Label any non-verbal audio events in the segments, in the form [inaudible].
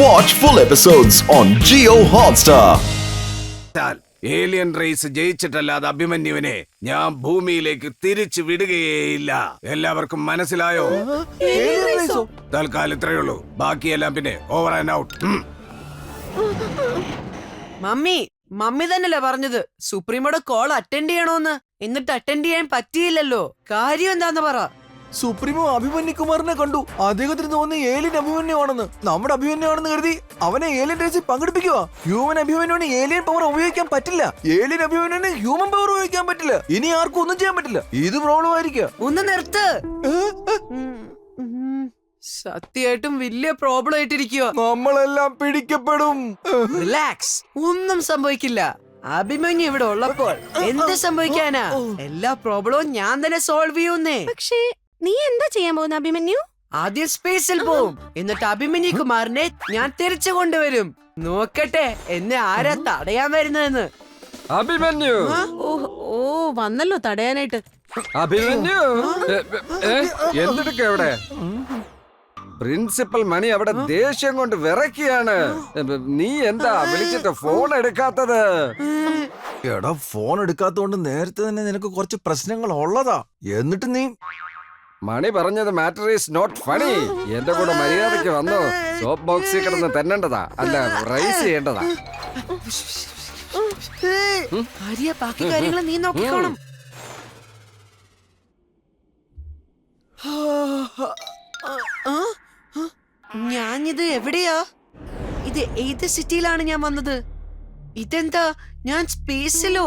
Watch full episodes on Jio Hotstar alien race ജയിച്ചിട്ടല്ലാതെ അഭിമന്യുവിനെ ഞാൻ ഭൂമിയിലേക്ക് തിരിച്ചു വിടുകയേയില്ല. എല്ലാവർക്കും മനസ്സിലായോ? തൽക്കാലം ഇത്രയേ ഉള്ളൂ. ബാക്കിയെല്ലാം പിന്നെ over and out mummy mummy തന്നെയല്ലേ പറഞ്ഞത്? സുപ്രീമോടെ കോൾ അറ്റൻഡ് ചെയ്യണോന്ന്. എന്നിട്ട് അറ്റൻഡ് ചെയ്യാൻ പറ്റിയില്ലല്ലോ. കാര്യം എന്താന്ന് പറ. സുപ്രീമോ അഭിമന്യു കുമാറിനെ കണ്ടു. അദ്ദേഹത്തിന് തോന്നി ഏലിയൻ അഭിമന്യുവാണെന്ന്. നമ്മുടെ അഭിമന്യുവാണെന്ന് കരുതി അവനെ ഏലിയൻ റേസിൽ പങ്കെടുപ്പിക്കുക ഹ്യൂമൻ അഭിമന്യുവിന് ഏലിയൻ പവർ ഉപയോഗിക്കാൻ പറ്റില്ല. ഏലിയൻ അഭിമന്യുവിന് ഹ്യൂമൻ പവർ ഉപയോഗിക്കാൻ പറ്റില്ല. ഇനി ആർക്കും ഒന്നും ചെയ്യാൻ പറ്റില്ല. ഇത് പ്രോബ്ലം ആയിരിക്കും ഒന്ന് നിർത്ത്. സത്യമായിട്ടും വലിയ പ്രോബ്ലം ആയിട്ടിരിക്കുക നമ്മളെല്ലാം പിടിക്കപ്പെടും. റിലാക്സ് ഒന്നും സംഭവിക്കില്ല. അഭിമന്യു ഇവിടെ ഉള്ളപ്പോൾ എന്ത് സംഭവിക്കാനാ? എല്ലാ പ്രോബ്ലവും ഞാൻ തന്നെ സോൾവ് ചെയ്യുന്നേ. പക്ഷേ നീ എന്താ ചെയ്യാൻ പോകുന്ന അഭിമന്യു? ആദ്യം സ്പേസിൽ പോവും. എന്നിട്ട് അഭിമന്യു കുമാറിനെ ഞാൻ തിരിച്ചു കൊണ്ടുവരും. നോക്കട്ടെ എന്നെ ആരാ തടയാൻ വരുന്നതെന്ന്. അഭിമന്യു. ഓ ഓ വന്നല്ലോ തടയാനായിട്ട്. അഭിമന്യു. എ, എ, എന്തെടുക്ക എവിടെ പ്രിൻസിപ്പൽ മണി അവിടെ ദേഷ്യം കൊണ്ട് വിറയ്ക്കുകയാണ്. നീ എന്താ വിളിച്ചിട്ട് ഫോൺ എടുക്കാത്തത്? എടാ ഫോൺ എടുക്കാത്തോണ്ട് നേരത്തെ തന്നെ നിനക്ക് കുറച്ച് പ്രശ്നങ്ങൾ ഉള്ളതാ എന്നിട്ട് നീ മണി പറഞ്ഞത് മാറ്റർ ഈസ് നോട്ട് ഫണി എന്റെ കൂടെ മര്യാദയ്ക്ക് വന്നോ? സോപ്പ് ബോക്സിൽ കിടന്ന് തന്നേണ്ടതാ. അല്ല റൈസ് ചെയ്യേണ്ടതാ. ബാക്കി കാര്യങ്ങൾ നീ നോക്കിക്കോണം. ഞാനിത് എവിടെയാ? ഇത് ഏത് സിറ്റിയിലാണ് ഞാൻ വന്നത്? ഇതെന്താ? ഞാൻ സ്പേസിലോ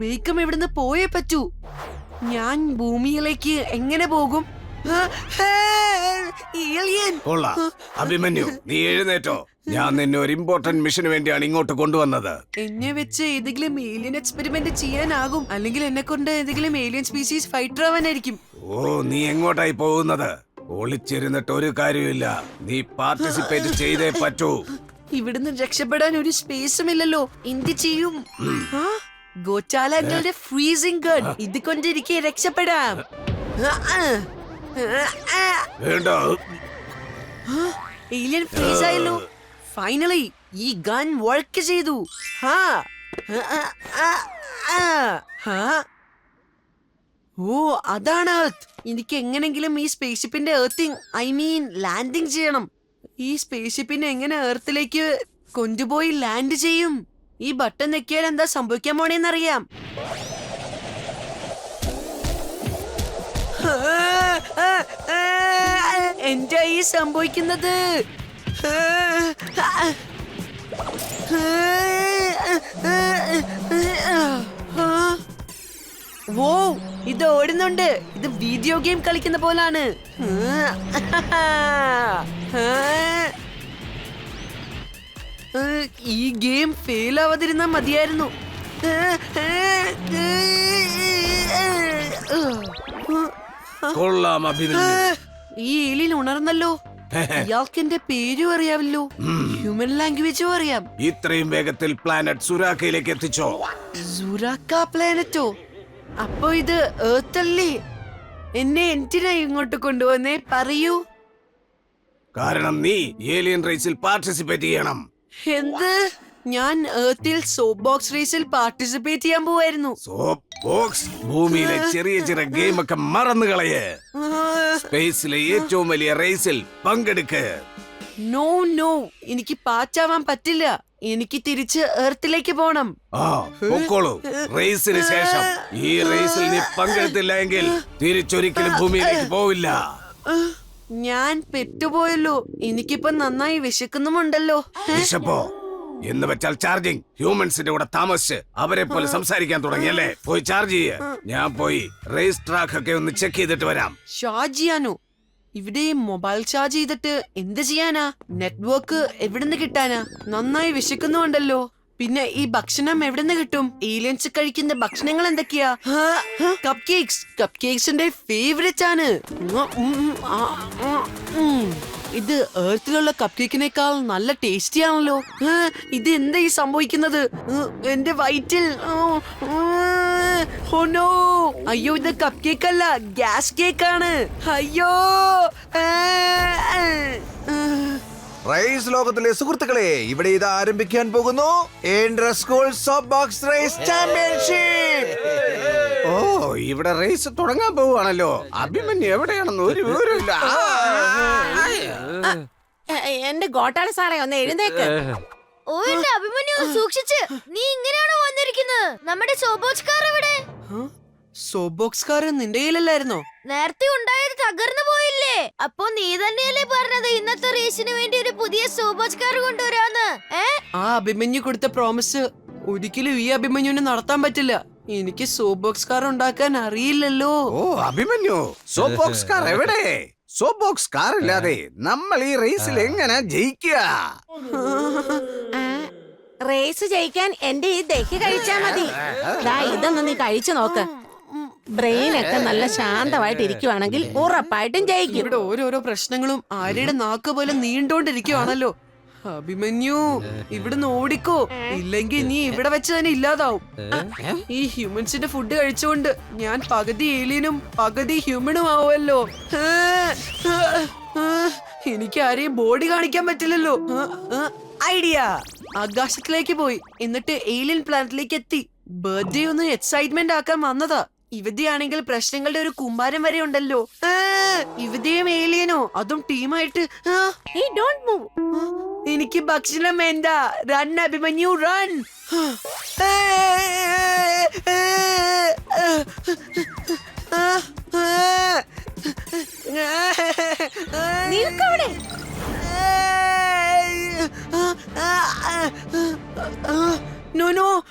വേഗം ഇവിടുന്ന് പോയേ പറ്റൂ. ഞാൻ ഭൂമിയിലേക്ക് എങ്ങനെ പോകും. കൊള്ളാം. അഭിമന്യു നീ എഴുന്നേറ്റോ. ഞാൻ നിന്നെ ഒരു ഇമ്പോർട്ടന്റ് മിഷന് വേണ്ടിയാണ് ഇങ്ങോട്ട് കൊണ്ടുവന്നത്. എന്നെ വെച്ച് ഏതെങ്കിലും ഏലിയൻ എക്സ്പെരിമെന്റ് ചെയ്യാനാകും. അല്ലെങ്കിൽ എന്നെ കൊണ്ട് ഏതെങ്കിലും ഏലിയൻ സ്പീസീസ് ഫൈറ്റർ ആവാനായിരിക്കും. ഓ നീ എങ്ങോട്ടായി പോകുന്നത്? ഒളിച്ചിരുന്നിട്ട് ഒരു കാര്യമില്ല നീ പാർട്ടിസിപ്പേറ്റ് ചെയ്തേ പറ്റൂ. ഇവിടുന്ന് രക്ഷപ്പെടാൻ ഒരു സ്പേസും ഇല്ലല്ലോ. എന്ത് ചെയ്യും? ആ, ഗോചാല അങ്ങളുടെ ഫ്രീസിംഗ് ഗൺ ഇത് കൊണ്ടിരിക്കെ രക്ഷപ്പെടാം ഏലിയൻ ഫ്രീസ് ആയല്ലോ. ഫൈനലി ഈ ഗൺ വർക്ക് ചെയ്തു. ഓ അതാണ് എർത്ത് എനിക്ക് എങ്ങനെങ്കിലും ഈ സ്പേസ്ഷിപ്പിന്റെ എർത്തിങ് ഐ മീൻ ലാൻഡിങ് ചെയ്യണം. ഈ സ്പേസ്ഷിപ്പിനെ എങ്ങനെ എർത്തിലേക്ക് കൊണ്ടുപോയി ലാൻഡ് ചെയ്യും? ഈ ബട്ടൺ നെക്കിയാൽ എന്താ സംഭവിക്കാൻ പോണേന്നറിയാം. എന്താ ഈ സംഭവിക്കുന്നത്? വോ ഇത് ഓടുന്നുണ്ട്. ഇത് വീഡിയോ ഗെയിം കളിക്കുന്ന പോലാണ്. ഈ ഗെയിം ഫെയിൽ ആവാതിരുന്നാ മതിയായിരുന്നു. കൊള്ളാം അഭിമന്യു. ഈ ഏലിയൻ ഉണർന്നല്ലോ. ഇയാൾക്ക് എന്റെ പേരും അറിയാമല്ലോ. ഹ്യൂമൻ ലാംഗ്വേജും അറിയാം. ഇത്രയും വേഗത്തിൽ പ്ലാനറ്റ് സുരാക്കയിലേക്ക് എത്തിച്ചോ? സുരാക്ക പ്ലാനറ്റോ അപ്പൊ ഇത് ഏർത്ത് അല്ലേ? എന്നെ എന്തിനാ ഇങ്ങോട്ട് കൊണ്ടുവന്നേ? പറയൂ. കാരണം നീ ഏലിയൻ റേസിൽ പാർട്ടിസിപ്പേറ്റ് ചെയ്യണം. എന്ത്? ഞാൻ ഏർത്തിൽ സോപ്പ് ബോക്സ് റേസിൽ പാർട്ടിസിപ്പേറ്റ് ചെയ്യാൻ പോവായിരുന്നു. സോപ്പ് ബോക്സ് ഭൂമിയിലെ ചെറിയ ചെറിയ ഗെയിം ഒക്കെ മറന്നു കളയേ. സ്പേസിലെ ഏറ്റവും വലിയ റേസിൽ പങ്കെടുക്ക്. നോ നോ എനിക്ക് പാച്ചാവാൻ പറ്റില്ല. എനിക്ക് തിരിച്ച് എർത്തിലേക്ക് പോണം. ആ പൊക്കോളൂ. റേസിന് ശേഷം ഈ റേസിൽ നീ പങ്കെടുത്തില്ല എങ്കിൽ തിരിച്ചൊരിക്കലും ഭൂമിയിലേക്ക് പോവില്ല. ഞാൻ പെറ്റുപോയല്ലോ എനിക്കിപ്പോ നന്നായി വിശക്കുന്നുമുണ്ടല്ലോ. വിശപ്പോ എന്ന് വെച്ചാൽ ചാർജിങ് ഹ്യൂമൻസിന്റെ കൂടെ താമസിച്ച് അവരെ പോലെ സംസാരിക്കാൻ തുടങ്ങിയല്ലേ പോയി ചാർജ് ചെയ്യ. ഞാൻ പോയി റേസ് ട്രാക്ക് ഒക്കെ ഒന്ന് ചെക്ക് ചെയ്തിട്ട് വരാം. ചാർജ് ചെയ്യാനോ ഇവിടെ മൊബൈൽ ചാർജ് ചെയ്തിട്ട് എന്ത് ചെയ്യാനാ? നെറ്റ്വർക്ക് എവിടുന്ന് കിട്ടാനാ? നന്നായി വിശക്കുന്നുണ്ടല്ലോ പിന്നെ ഈ ഭക്ഷണം എവിടുന്ന് കിട്ടും? ഏലിയൻസ് കഴിക്കുന്ന ഭക്ഷണങ്ങൾ എന്തൊക്കെയാ? കപ്പ് കേക്സ് കപ്പ് കേക്സിന്റെ ഫേവറേറ്റ് ആണ്. ഇത് ഏർത്തിലുള്ള കപ്പ് കേക്കിനേക്കാൾ നല്ല ടേസ്റ്റി ആണല്ലോ ഇത് എന്താ ഈ സംഭവിക്കുന്നത്? എന്റെ വയറ്റിൽ. അയ്യോ ഇത് കപ്പ് കേക്ക് അല്ല ഗ്യാസ് കേക്ക് ആണ് അയ്യോ. റേസ് ലോകത്തിലെ സുഹൃത്തുക്കളെ ഇവിടെ ഇത് ആരംഭിക്കാൻ പോകുന്നു. Inter school soap box race championship. ഓ ഇവിടെ റേസ് തുടങ്ങാൻ പോവുകയാണല്ലോ. അഭിമന്യു എവിടെയാണെന്ന് ഒരു വിവരമില്ല എന്റെ ഗോട്ടാള സാറേ ഒന്ന് എഴുന്നേക്ക്. ഓ എന്റെ അഭിമന്യു സൂക്ഷിച്ച്. നീ ഇങ്ങനെയാണോ വന്നിരിക്കുന്നത്? നമ്മുടെ സോബോക്സ് കാർ എവിടെ? സോബോക്സ് കാർ നിന്റെ കയ്യിലല്ലായിരുന്നോ? നേരത്തെ ഉണ്ടായത് തകർന്നു പോയില്ലേ? അപ്പൊ നീ തന്നെയല്ലേ പറഞ്ഞത് ഇന്നത്തെ റേസിന് വേണ്ടി ഒരു പുതിയ സൂപ്പർ കാർ കൊണ്ടുവരാന്ന്? ഏ? ആ അഭിമന്യു കൊടുത്ത പ്രോമിസ് ഒരിക്കലും ഈ അഭിമന്യുവിനെ നടത്താൻ പറ്റില്ല. എനിക്ക് സോബോക്സ് കാർ ഉണ്ടാക്കാൻ അറിയില്ലല്ലോ. ഓ അഭിമന്യു സോപ്പ് ബോക്സ് കാർ എവിടെ? സോപ്പ് ബോക്സ് കാർ ഇല്ലാതെ നമ്മൾ ഈ റേസിൽ എങ്ങനെ ജയിക്കുക? റേസ് ജയിക്കാൻ എന്റെ ഈ ദഹി കഴിച്ചാ മതി. ഇതൊന്ന് നീ കഴിച്ചു നോക്ക്. ബ്രെയിൻ ഒക്കെ നല്ല ശാന്തമായിട്ട് ഇരിക്കുവാണെങ്കിൽ ഉറപ്പായിട്ടും ജയിക്കും. ഇവിടെ ഓരോരോ പ്രശ്നങ്ങളും ആര്യയുടെ നാക്ക് പോലെ നീണ്ടോണ്ടിരിക്കുവാണല്ലോ. അഭിമന്യു ഇവിടുന്ന് ഓടിക്കോ. ഇല്ലെങ്കിൽ നീ ഇവിടെ വെച്ച് തന്നെ ഇല്ലാതാവും. ഈ ഹ്യൂമൻസിന്റെ ഫുഡ് കഴിച്ചുകൊണ്ട് ഞാൻ പകുതി ഏലിയനും പകുതി ഹ്യൂമനും ആവുമല്ലോ. എനിക്ക് ആരെയും ബോഡി കാണിക്കാൻ പറ്റില്ലല്ലോ. ഐഡിയ. ആകാശത്തിലേക്ക് പോയി. എന്നിട്ട് ഏലിയൻ പ്ലാനറ്റിലേക്ക് എത്തി. ബർത്ത്ഡേ ഒന്ന് എക്സൈറ്റ്മെന്റ് ആക്കാൻ വന്നതാ. ഇവതയാണെങ്കിൽ പ്രശ്നങ്ങളുടെ ഒരു കുമ്പാരം വരെ ഉണ്ടല്ലോ. ആ, ഇവതയും ഏലിയനോ അതും ടീമായിട്ട് എനിക്ക് ഭക്ഷണം എന്താ run Abhimanyu run നിൽക്കവിടെ. No no.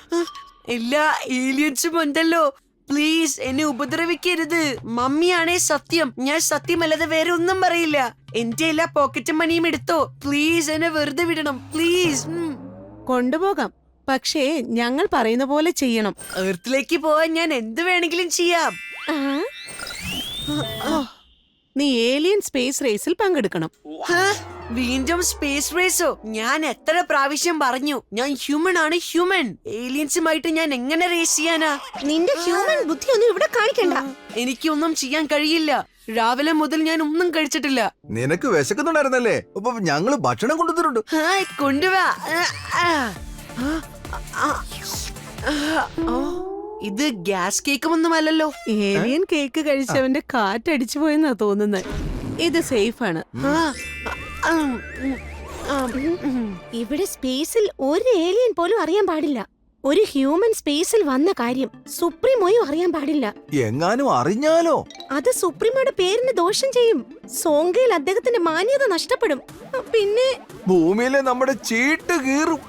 എല്ലാ ഏലിയൻസും ഉണ്ടല്ലോ. പ്ലീസ് എന്നെ ഉപദ്രവിക്കരുത്. മമ്മിയാണേ സത്യം. ഞാൻ സത്യമല്ലാതെ വേറെ ഒന്നും പറയില്ല. എന്റെ എല്ലാ പോക്കറ്റ് മണിയും എടുത്തോ. പ്ലീസ് എന്നെ വെറുതെ വിടണം. പ്ലീസ് കൊണ്ടുപോകാം. പക്ഷേ ഞങ്ങൾ പറയുന്ന പോലെ ചെയ്യണം. എർത്തിലേക്ക് പോവാൻ ഞാൻ എന്ത് വേണമെങ്കിലും ചെയ്യാം. ആ? നീ ഏലിയൻ സ്പേസ് റേസിൽ പങ്കെടുക്കണം. ഹ? വീണ്ടും സ്പേസ് റേസോ ഞാൻ എത്ര പ്രാവശ്യം പറഞ്ഞു ഞാൻ ഹ്യൂമൻ ആണ് ഹ്യൂമൻ ഏലിയൻസുമായിട്ട് ഞാൻ എങ്ങനെ റേസ് ചെയ്യാനാ? നിന്റെ ഹ്യൂമൻ ബുദ്ധി ഒന്നും ഇവിടെ കാണിക്കണ്ട. എനിക്കൊന്നും ചെയ്യാൻ കഴിയില്ല. രാവിലെ മുതൽ ഞാൻ ഒന്നും കഴിച്ചിട്ടില്ല. നിനക്ക് വിശക്കുന്നുണ്ടായിരുന്നല്ലേ? അപ്പൊ ഞങ്ങൾ ഭക്ഷണം കൊണ്ടുവന്നിട്ടുണ്ട്. കൊണ്ടുവാ. ഇത് ഗ്യാസ് കേക്കും ഒന്നുമല്ലല്ലോ ഏലിയൻ കേക്ക് കഴിച്ചവന്റെ കാറ്റടിച്ചു പോയെന്നാ തോന്നുന്നത് ഇത് സേഫ് ആണ്. ഇവിടെ സ്പേസിൽ ഒരു ഏലിയൻ പോലും അറിയാൻ പാടില്ല. ഒരു ഹ്യൂമൻ സ്പേസിൽ വന്ന കാര്യം സുപ്രീമോയും അറിയാൻ പാടില്ല. എങ്ങാനും അറിഞ്ഞാലോ? അത് സുപ്രീമോയുടെ പേരിന് ദോഷം ചെയ്യും. സോങ്കയിൽ അദ്ദേഹത്തിന്റെ മാന്യത നഷ്ടപ്പെടും. പിന്നെ ഭൂമിയിലെ നമ്മുടെ ചീട്ട് കീറും.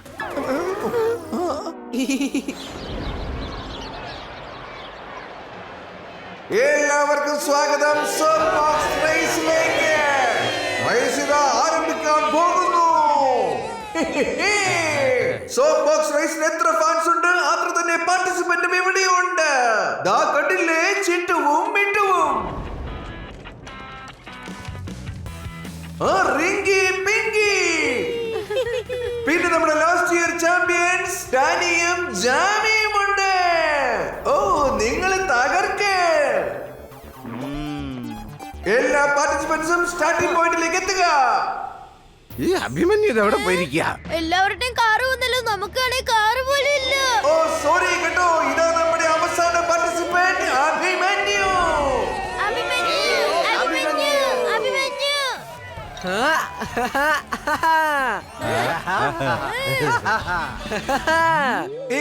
എല്ലാവർക്കും സ്വാഗതം സോപ്പ് ബോക്സ് റേസിലേക്ക് റേസ് ഇതാ ആരംഭിക്കാൻ പോകുന്നു സോപ്പ് ബോക്സ് റേസിന് എത്ര ഫാൻസ് ഉണ്ട് അത്ര തന്നെ പാർട്ടിസിപ്പന്റും ഇവിടെയുണ്ട് ദാ കണ്ടില്ലേ ചിട്ടുവും മിട്ടുവും ആ റിങ്കി പിങ്കി പിന്നെ നമ്മുടെ ലാസ്റ്റ് ഇയർ ചാമ്പ്യൻസ് ഡാനിയും ജാമിയും എല്ലാ പാർട്ടിസിപ്പൻസും സ്റ്റാർട്ടിംഗ് പോയിന്റിലേക്ക് എത്തുക. ഈ അഭിമന്യു എവിടെ പോയിരിക്കുക എല്ലാവരുടെയും കാറ് വന്നല്ലോ. നമുക്കാണെ കാറ് പോലും ഇല്ല. ഓ സോറി കേട്ടോ. ഇതാ നമ്മുടെ അവസാന പാർട്ടിസിപ്പന്റ് അഭിമന്യു. അഭിമന്യു അഭിമന്യു അഭിമന്യു.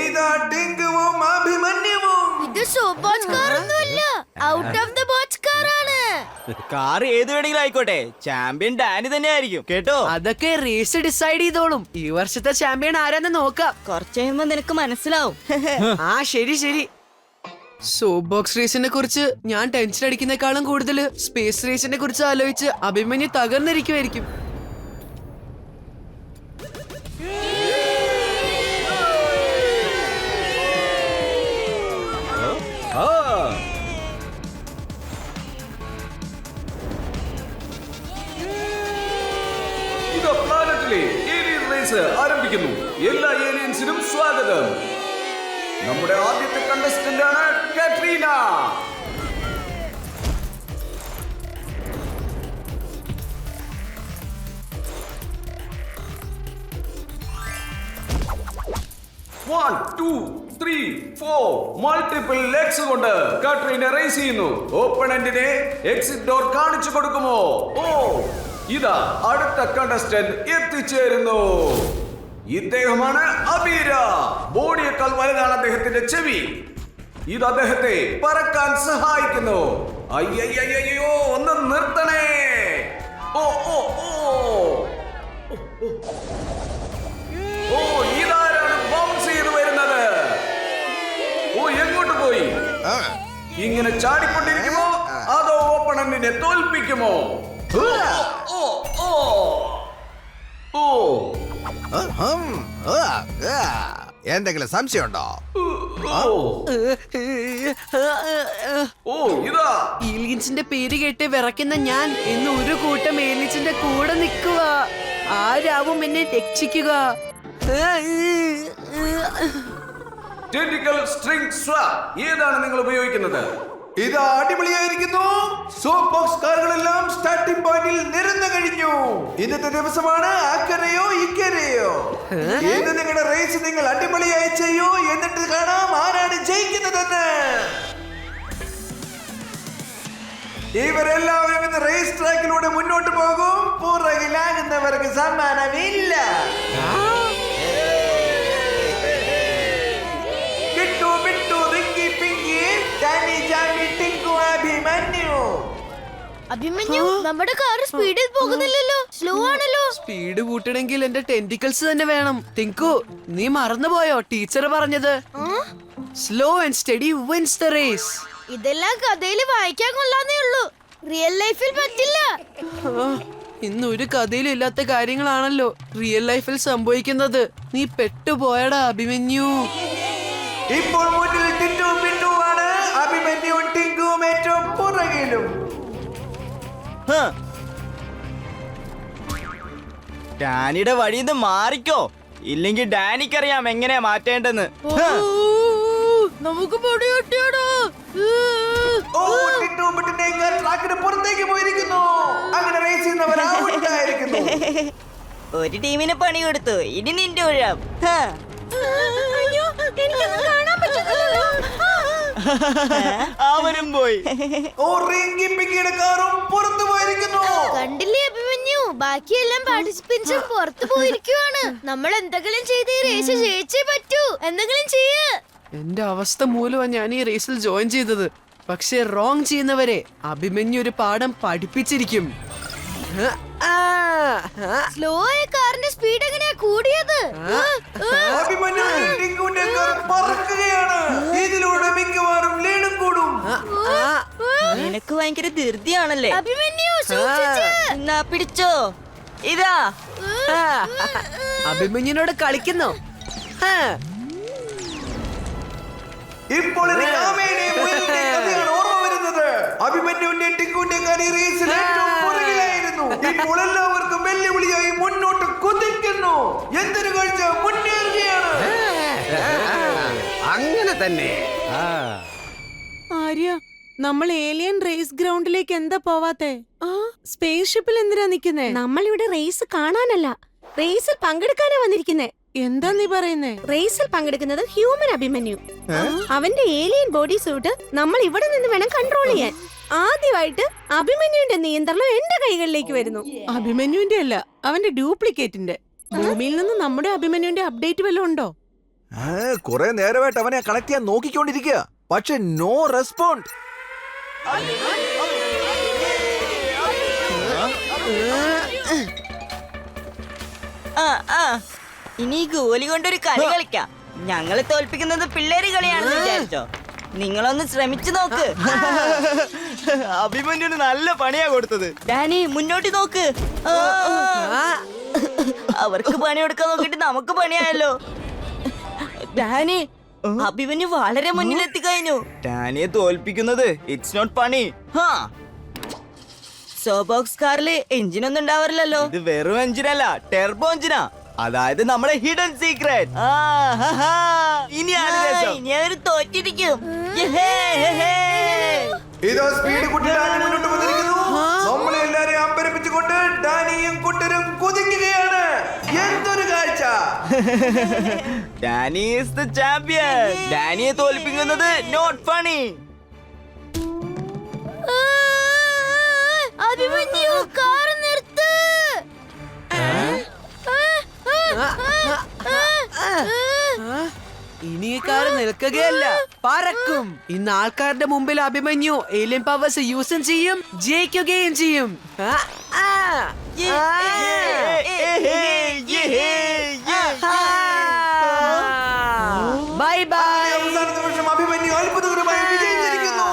ഇതാ ഡിങ്കുവും അഭിമന്യുവും. ഇത് സൂപ്പർ കാർ ഒന്നുമല്ല out of the box car ഏത് വേണമെങ്കിലും ആയിക്കോട്ടെ. ചാമ്പ്യൻ ഡാനി തന്നെ ആയിരിക്കും കേട്ടോ? അതൊക്കെ റേസ് ഡിസൈഡ് ചെയ്തോളും. ഈ വർഷത്തെ ചാമ്പ്യൻ ആരാന്ന് നോക്കാം. കുറച്ച് കഴിയുമ്പോ നിനക്ക് മനസ്സിലാവും. ആ ശരി ശരി. സോപ്പ് ബോക്സ് റേസിനെ കുറിച്ച് ഞാൻ ടെൻഷൻ അടിക്കുന്നേക്കാളും കൂടുതൽ സ്പേസ് റേസിനെ കുറിച്ച് ആലോചിച്ച് അഭിമന്യു തകർന്നിരിക്കുമായിരിക്കും നമ്മുടെ ആദ്യത്തെ കണ്ടസ്റ്റന്റ് ആണ് Katrina. One two three four multiple legs കൊണ്ട് കട്രീന റേസ് ചെയ്യുന്നു. ഓപ്പണന്റിനെ എക്സിറ്റ് ഡോർ കാണിച്ചു കൊടുക്കുമോ? ഓ ഇതാ അടുത്ത കണ്ടസ്റ്റന്റ് എത്തിച്ചേരുന്നു. ഇദ്ദേഹമാണ് അബീര ബോഡിയേക്കാൾ വലുതാണ് അദ്ദേഹത്തിന്റെ ചെവി. ഇത് അദ്ദേഹത്തെ പറക്കാൻ സഹായിക്കുന്നു. അയ്യയ്യോ ഒന്ന് നിർത്തണേ. ഓ ഓ ഓ. ഓ ഇതാരാണ് ബൗൺസ് ചെയ്ത് വരുന്നത്? ഓ എങ്ങോട്ട് പോയി? ഇങ്ങനെ ചാടിക്കൊണ്ടിരിക്കുമോ? അതോ ഓപ്പണന്റിനെ തോൽപ്പിക്കുമോ? ഓ ഓ. ഓ. എന്തെങ്കിലും സംശയമുണ്ടോ? ഓ ഓ ഇതാ. ഏലിയൻസിന്റെ പേര് കേട്ട് വിറക്കുന്ന ഞാൻ ഇന്ന് ഒരു കൂട്ടം ഏലിയൻസിന്റെ കൂടെ നിൽക്കുക. ആരാവും എന്നെ രക്ഷിക്കുക. ഏതാണ് നിങ്ങൾ ഉപയോഗിക്കുന്നത്? ഇത് അടിപൊളിയായിരിക്കുന്നു. സോപ്പ് ബോക്സ് കാറുകളെല്ലാം സ്റ്റാർട്ടിംഗ് പോയിന്റിൽ നിരന്നു കഴിഞ്ഞു. ഇന്നത്തെ ദിവസമാണ് അക്കരയോ ഇക്കരയോ? ഇന്ന് നിങ്ങളുടെ റേസ് നിങ്ങൾ അടിപൊളിയായി ചെയ്യൂ. എന്നിട്ട് കാണാം ആരാണ് ജയിക്കുന്നതെന്ന്. ഇവരെല്ലാവരും ഇന്ന് റേസ് ട്രാക്കിലൂടെ മുന്നോട്ട് പോകും. പുറകിലാകുന്നവർക്ക് സമ്മാനമില്ല. അഭിമന്യു നമ്മുടെ കാർ സ്പീഡിൽ പോകുന്നില്ലല്ലോ. സ്ലോ ആണല്ലോ. സ്പീഡ് കൂട്ടണമെങ്കിൽ എന്റെ ടെന്റിക്കിൾസ് തന്നെ വേണം. തിങ്കു നീ മറന്നുപോയോ? ടീച്ചർ പറഞ്ഞത്. Slow and steady wins the race ഇതെല്ലാം കഥയിൽ വായിക്കാൻ കൊള്ളാന്നേ ഉള്ളൂ. റിയൽ ലൈഫിൽ പറ്റില്ല. ഇന്ന് ഒരു കഥയിലും ഇല്ലാത്ത കാര്യങ്ങളാണല്ലോ റിയൽ ലൈഫിൽ സംഭവിക്കുന്നത്. നീ പെട്ടുപോയടാ അഭിമന്യു. ഇപ്പോൾ മുന്നിൽ ഡാനിയുടെ വഴിയിൽ നിന്ന് മാറിക്കോ. ഇല്ലെങ്കിൽ ഡാനിക്കറിയാം എങ്ങനെയാ മാറ്റേണ്ടെന്ന് നമുക്ക് പുറത്തേക്ക് പോയിരിക്കുന്നു. അങ്ങനെ റേസ് ഒരു ടീമിന് പണി കൊടുത്തു. ഇനി നിന്റെ ഒഴാം. അയ്യോ എനിക്കൊന്നും കാണാൻ പറ്റുന്നില്ലല്ലോ. [laughs] അവനും പോയി. പുറത്തു പോയിരിക്കുന്നു. കണ്ടില്ലേ അഭിമന്യു? ബാക്കിയെല്ലാം പാർട്ടിസിപ്പൻസും പുറത്തു പോയിരിക്കുവാണ്. നമ്മൾ എന്തെങ്കിലും ചെയ്ത് ഈ റേസ് ജയിച്ചേ പറ്റൂ. എന്തെങ്കിലും ചെയ്യ്. എന്റെ അവസ്ഥ മൂലമാണ് ഞാൻ ഈ റേസിൽ ജോയിൻ ചെയ്തത്. പക്ഷെ റോങ് ചെയ്യുന്നവരെ അഭിമന്യു ഒരു പാഠം പഠിപ്പിച്ചിരിക്കും. സ്ലോ ആയ കാറിന്റെ സ്പീഡ് എങ്ങനെയാ കൂടിയത്? പറക്കുകയാണ്. ഇതിലൂടെ മിക്കവാറും കൂടും. നിനക്ക് ഭയങ്കര ധൃതിയാണല്ലേ? അഭിമന്യു എന്നാ പിടിച്ചോ. ഇതാ. അഭിമന്യുനോട് കളിക്കുന്നു. ഇപ്പോൾ എനിക്ക് ഓർമ്മ വരുന്നത്. അഭിമന്യുവിന്റെയും ടിങ്കുവിന്റെയും കാർ ഈ റേസിൽ ഏറ്റവും എല്ലാവർക്കും വെല്ലുവിളിയായി മുന്നോട്ട് കുതിക്കുന്നു. എന്തൊരു കാഴ്ച? മുന്നേറുകയാണ്. അങ്ങനെ തന്നെ. ആര്യ നമ്മൾ ഏലിയൻ റേസ് ഗ്രൗണ്ടിലേക്ക് എന്താ പോവാത്തെ? ആ. സ്പേസ് ഷിപ്പിൽ എന്തിനാ നിക്കുന്നേ? നമ്മളിവിടെ റേസ് കാണാനല്ല. റേസിൽ പങ്കെടുക്കാനാ വന്നിരിക്കുന്നേ. എന്താ നീ പറയുന്നേ? റേസിൽ പങ്കെടുക്കുന്നത് ഹ്യൂമൻ അഭിമന്യു. അവന്റെ ഏലിയൻ ബോഡി സൂട്ട് നമ്മൾ ഇവിടെ നിന്ന് വേണം കൺട്രോൾ ചെയ്യാൻ. ആദ്യമായിട്ട് അഭിമന്യുവിന്റെ നിയന്ത്രണം എന്റെ കൈകളിലേക്ക് വരുന്നു. അഭിമന്യുവിന്റെ അല്ല അവന്റെ ഡ്യൂപ്ലിക്കേറ്റിന്റെ. ഭൂമിയിൽ നിന്ന് നമ്മുടെ അഭിമന്യുവിന്റെ അപ്ഡേറ്റ് വല്ലതും ഉണ്ടോ? കുറെ നേരമായിട്ട് അവനെ കണക്ട് ചെയ്യാൻ നോക്കിക്കൊണ്ടിരിക്കുക. പക്ഷെ നോ റെസ്പോണ്ട് ആ ആ. ഇനി ഈ ഗോലി കൊണ്ടൊരു കളി കളിക്കാം. ഞങ്ങളെ തോൽപ്പിക്കുന്നത് പിള്ളേര് കളിയാണെന്ന് വിചാരിച്ചോ. നിങ്ങളൊന്ന് ശ്രമിച്ചു നോക്ക്. അഭിമന്യുന് നല്ല പണിയാ കൊടുത്തത്. ഡാനി മുന്നോട്ട് നോക്ക്. അവർക്ക് പണി കൊടുക്കാൻ നോക്കിട്ട് നമുക്ക് പണിയായല്ലോ. ഡാനി അഭിമന്യു വളരെ മുന്നിലെത്തി കഴിഞ്ഞു ഡാനിയെ തോൽപ്പിക്കുന്നത് ഇറ്റ്സ് നോട്ട് പണി ഹാ സോബോക്സ് കാറിൽ എഞ്ചിനൊന്നും ഉണ്ടാവാറില്ലല്ലോ. ഇത് വെറും എഞ്ചിനല്ല ടെർബോ എഞ്ചിനാ അതായത് നമ്മുടെ ഹിഡൻ സീക്രട്ട് ഇനിയാണ് രസം ഇനി അവർ തോറ്റിരിക്കും. ഇതോ സ്പീഡ് കുട്ടി ഡാനി മുന്നോട്ട് വന്നിരിക്കുന്നു. നമ്മളെ എല്ലാരെയും അമ്പരപ്പിച്ചുകൊണ്ട് ഡാനിയും കുട്ടരും കുതിക്കുകയാണ്. എന്തൊരു കാഴ്ച. [laughs] ഡാനി ഈസ് ദ ചാമ്പ്യൻ ഡാനിയെ തോൽപ്പിക്കുന്നത് നോട്ട് ഫണി അഭിമന്യു കാർ ഇനി കാർ നിൽക്കുകയല്ല. പറക്കും. ഇന്ന് ആൾക്കാരുടെ മുമ്പിൽ അഭിമന്യു ഏലിയൻ പവേഴ്സ് യൂസും ചെയ്യും ജയിക്കുകയും ചെയ്യും. ആ, ആ, ആ. ബൈ ബൈ അഭിമന്യു അത്ഭുതകരമായി വിജയിച്ചിരിക്കുന്നു.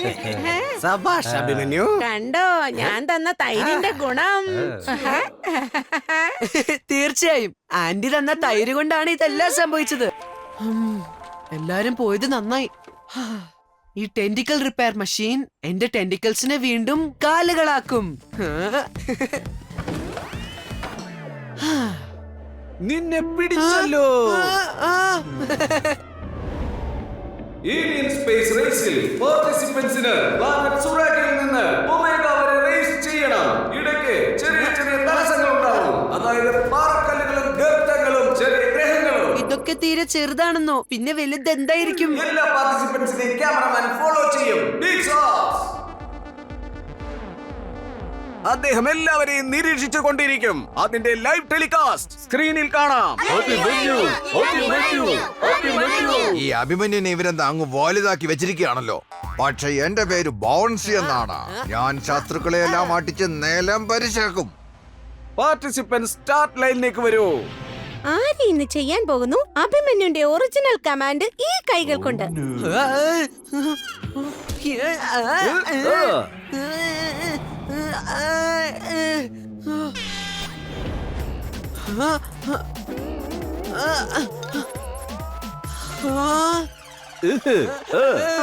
[laughs] സബാഷ് അഭിമന്യു. കണ്ടോ? ഞാൻ തന്ന തൈരിന്റെ ഗുണം. [laughs] തീർച്ചയായും. ആന്റി തന്ന തൈര് കൊണ്ടാണ് ഇതെല്ലാം സംഭവിച്ചത്. എല്ലാരും പോയത് നന്നായി. ഈ ടെന്റിക്കൽ റിപ്പയർ മെഷീൻ എന്റെ ടെന്റിക്കൽസിനെ വീണ്ടും കാലുകളാക്കും. നിന്നെ പിടിച്ചല്ലോ. ഏലിയൻ സ്പേസ് റേസിൽ പാർട്ടിസിപ്പൻസിന് പ്ലാനറ്റ് സുറാഗിൽ നിന്ന് ഒമേഗ വരെ റേസ് ചെയ്യണം. ഇടയ്ക്ക് ചെറിയ ചെറിയ തടസ്സങ്ങൾ ഉണ്ടാവും അതായത് പാറക്കല്ലുകളും ഗർത്തങ്ങളും ചെറിയ ഗ്രഹങ്ങളും. ഇതൊക്കെ തീരെ ചെറുതാണെന്നോ? പിന്നെ വലുത് എന്തായിരിക്കും? എല്ലാ പാർട്ടിസിപ്പൻസിനെയും ക്യാമറമാൻ ഫോളോ ചെയ്യും. അദ്ദേഹം എല്ലാവരെയും നിരീക്ഷിച്ചു കൊണ്ടിരിക്കും. അതിന്റെ ലൈവ് ടെലികാസ്റ്റ് സ്ക്രീനിൽ കാണാം. ഈ അഭിമന്യുനെ ഇവരെന്താ അങ്ങ് വലുതാക്കി വെച്ചിരിക്കുകയാണല്ലോ? പക്ഷെ എന്റെ പേര് ബൗൺസി എന്നാണ്. ഞാൻ ശത്രുക്കളെയെല്ലാം അടിച്ച് നിലം പരിശാക്കും പാർട്ടിസിപ്പന്റ് സ്റ്റാർട്ട് ലൈനിലേക്ക് വരൂ. ആര് ഇന്ന് ചെയ്യാൻ പോകുന്നു? അഭിമന്യുന്റെ ഒറിജിനൽ കമാൻഡ് ഈ കൈകൾ കൊണ്ട്.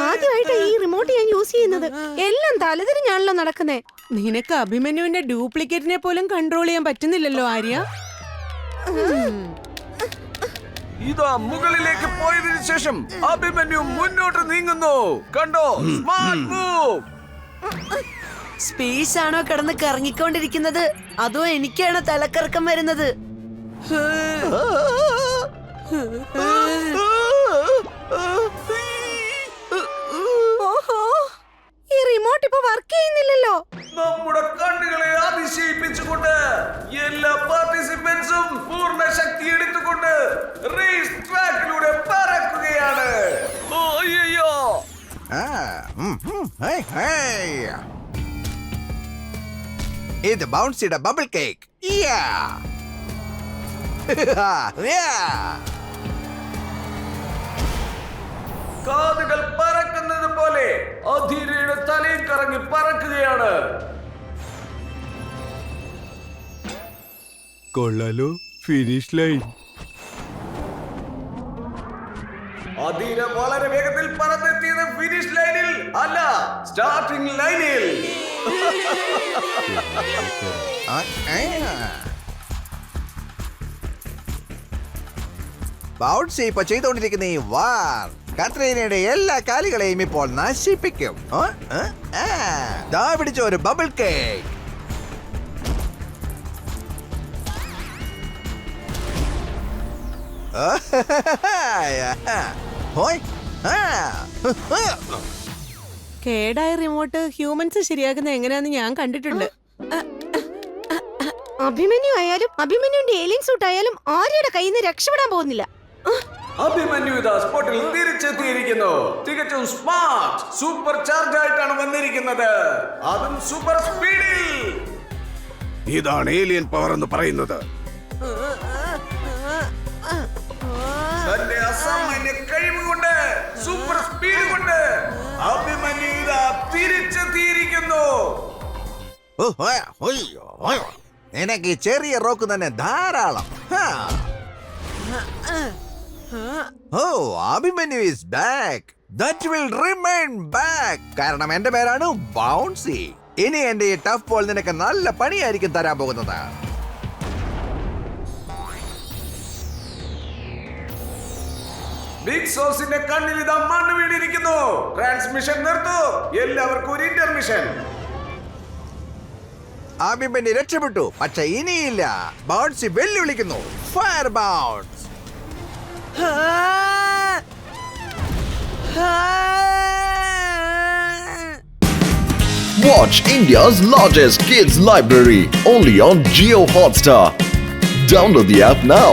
ആദ്യമായിട്ട് ഈ റിമോട്ട് ഞാൻ യൂസ് ചെയ്യുന്നത്. എല്ലാം തലതിരിഞ്ഞാണല്ലോ നടക്കുന്നേ. നിനക്ക് അഭിമന്യുവിന്റെ ഡ്യൂപ്ലിക്കേറ്റിനെ പോലും കൺട്രോൾ ചെയ്യാൻ പറ്റുന്നില്ലല്ലോ ആര്യ. ഇതാ മുകളിലേക്ക് പോയതിനു ശേഷം അഭിമന്യു മുന്നോട്ട് നീങ്ങുന്നു. കണ്ടോ? സ്മാർട്ട് മൂവ് സ്പേസ് ആണോ കിടന്ന് കറങ്ങിക്കൊണ്ടിരിക്കുന്നത്? അതോ എനിക്കാണോ തലക്കറക്കം വരുന്നത്? ഓഹോ. ഈ റിമോട്ട് ഇപ്പൊ വർക്ക് ചെയ്യുന്നില്ലല്ലോ. നമ്മുടെ കണ്ണുകളെ അതിശയിപ്പിച്ചുകൊണ്ട് എല്ലാ പാർട്ടിസിപ്പൻസും പൂർണ ശക്തി എടുത്തുകൊണ്ട് റേസ് ട്രാക്കിലൂടെ പറക്കുകയാണ്. ഓ, അയ്യയ്യോ. ആ, ഹേ ഹേയ്. ഇത് ബൗൺസിയുടെ ബബിൾ കേക്ക്? [laughs] കാതുകൾ പറക്കുന്നത് പോലെ അധീരയുടെ തലയും കറങ്ങി പറക്കുകയാണ്. കൊള്ളാലോ ഫിനിഷ് ലൈൻ അധീര വളരെ വേഗത്തിൽ പറന്നെത്തിയത് ഫിനിഷ് ലൈനിൽ അല്ല സ്റ്റാർട്ടിംഗ് ലൈനിൽ ബൗൺസി ഇപ്പൊ ചെയ്തുകൊണ്ടിരിക്കുന്ന ഈ വാർ കത്രീനയുടെ എല്ലാ കാലുകളെയും ഇപ്പോൾ നശിപ്പിക്കും. ദാ പിടിച്ച ഒരു ബബിൾ കേക്ക് ഹോയ് ആ. കേടായ റിമോട്ട് ഹ്യൂമൻസ് ശരിയാക്കുന്ന എങ്ങനെയാന്ന് ഞാൻ കണ്ടിട്ടുണ്ട്. അഭിമന്യു ആയാലും അഭിമന്യുന്റെ ഏലിയൻ സൂട്ട് ആയാലും ആര്യയുടെ കയ്യിൽ നിന്ന് രക്ഷപ്പെടാൻ പോകുന്നില്ല. അഭിമന്യു ഇതാ സ്പോട്ടിൽ തിരിച്ചെത്തിയിരിക്കുന്നു. തികച്ചും സ്മാർട്ട് സൂപ്പർ ചാർജ് ആയിട്ടാണ് വന്നിരിക്കുന്നത്. അതും സൂപ്പർ സ്പീഡിൽ ഇതാണ് ഏലിയൻ പവർ എന്ന് പറയുന്നത്. തന്റെ അസാമാന്യ കഴിവ് കൊണ്ട് സൂപ്പർ സ്പീഡ് കൊണ്ട് അഭിമന്യുത തിരിച്ചെത്തിയിരിക്കുന്നു എനിക്ക് ചെറിയ റോക്ക് തന്നെ ധാരാളം. ഓ Abhimanyu is back that will remain back കാരണം എന്റെ പേരാണ് ബൗൺസി ഇനി എന്റെ ഈ ടഫ് ബോൾ നിനക്ക് നല്ല പണിയായിരിക്കും തരാൻ പോകുന്നത്. ബിഗ് സോസിന്റെ കണ്ണിൽ ഇതാ മണ്ണ് വീണിരിക്കുന്നു. ട്രാൻസ്മിഷൻ നിർത്തു. എല്ലാവർക്കും ഒരു ഇന്റർമിഷൻ അഭിമന്യു രക്ഷപ്പെട്ടു. പക്ഷെ ഇനിയില്ല. Bouncy വെല്ലുവിളിക്കുന്നു. Fire bounce Watch India's largest kids library only on Geo Hotstar. Download the app now.